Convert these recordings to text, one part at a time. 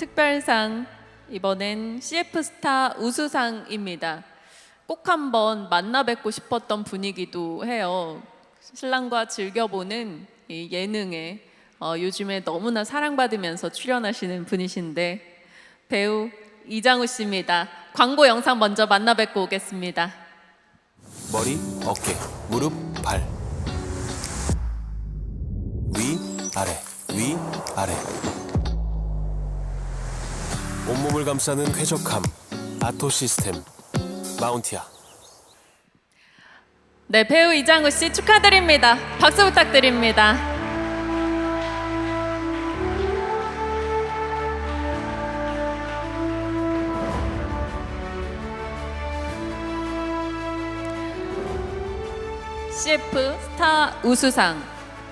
특별상 이번엔 CF 스타 우수상입니다. 꼭 한번 만나 뵙고 싶었던 분이기도 해요. 신랑과 즐겨보는 이 예능에 어, 요즘에 너무나 사랑받으면서 출연하시는 분이신데 배우 이장우 씨입니다. 광고 영상 먼저 만나 뵙고 오겠습니다. 머리, 어깨, 무릎, 발. 위, 아래, 위, 아래. 온몸을 감싸는 쾌적함. 아토 시스템. 마운티아. 네, 배우 이장우 씨 축하드립니다. 박수 부탁드립니다. CF 스타 우수상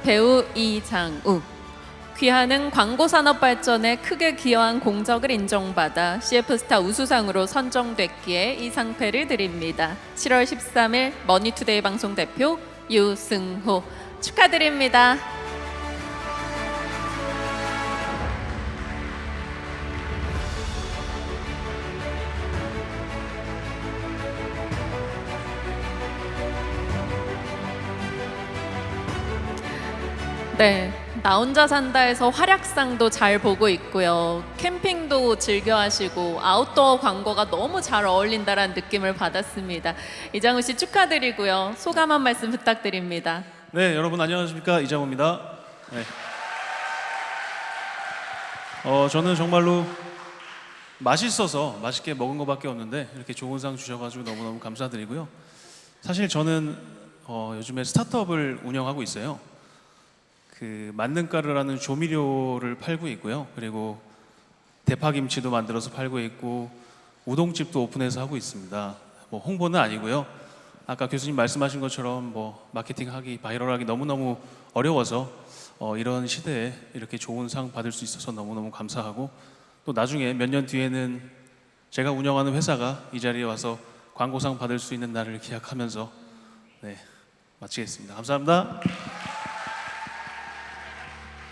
배우 이장우 귀하는 광고 산업 발전에 크게 기여한 공적을 인정받아 CF 스타 우수상으로 선정됐기에 이 상패를 드립니다. 7월 13일 머니투데이 방송 대표 유승호 축하드립니다. 네. 나 혼자 산다에서 활약상도 잘 보고 있고요. 캠핑도 즐겨 하시고 아웃도어 광고가 너무 잘 어울린다라는 느낌을 받았습니다. 이장우 씨 축하드리고요. 소감 한 말씀 부탁드립니다. 네, 여러분 안녕하십니까 이장호입니다. 네. 어, 저는 정말로 맛있어서 맛있게 먹은 것밖에 없는데 이렇게 좋은 상 주셔가지고 너무너무 감사드리고요. 사실 저는 어, 요즘에 스타트업을 운영하고 있어요. 그 만능가루라는 조미료를 팔고 있고요. 그리고 대파김치도 만들어서 팔고 있고 우동집도 오픈해서 하고 있습니다. 뭐 홍보는 아니고요. 아까 교수님 말씀하신 것처럼 뭐 마케팅하기 바이럴하기 너무너무 어려워서 어, 이런 시대에 이렇게 좋은 상 받을 수 있어서 너무너무 감사하고 또 나중에 몇 년 뒤에는 제가 운영하는 회사가 이 자리에 와서 광고상 받을 수 있는 날을 기약하면서 네 마치겠습니다. 감사합니다.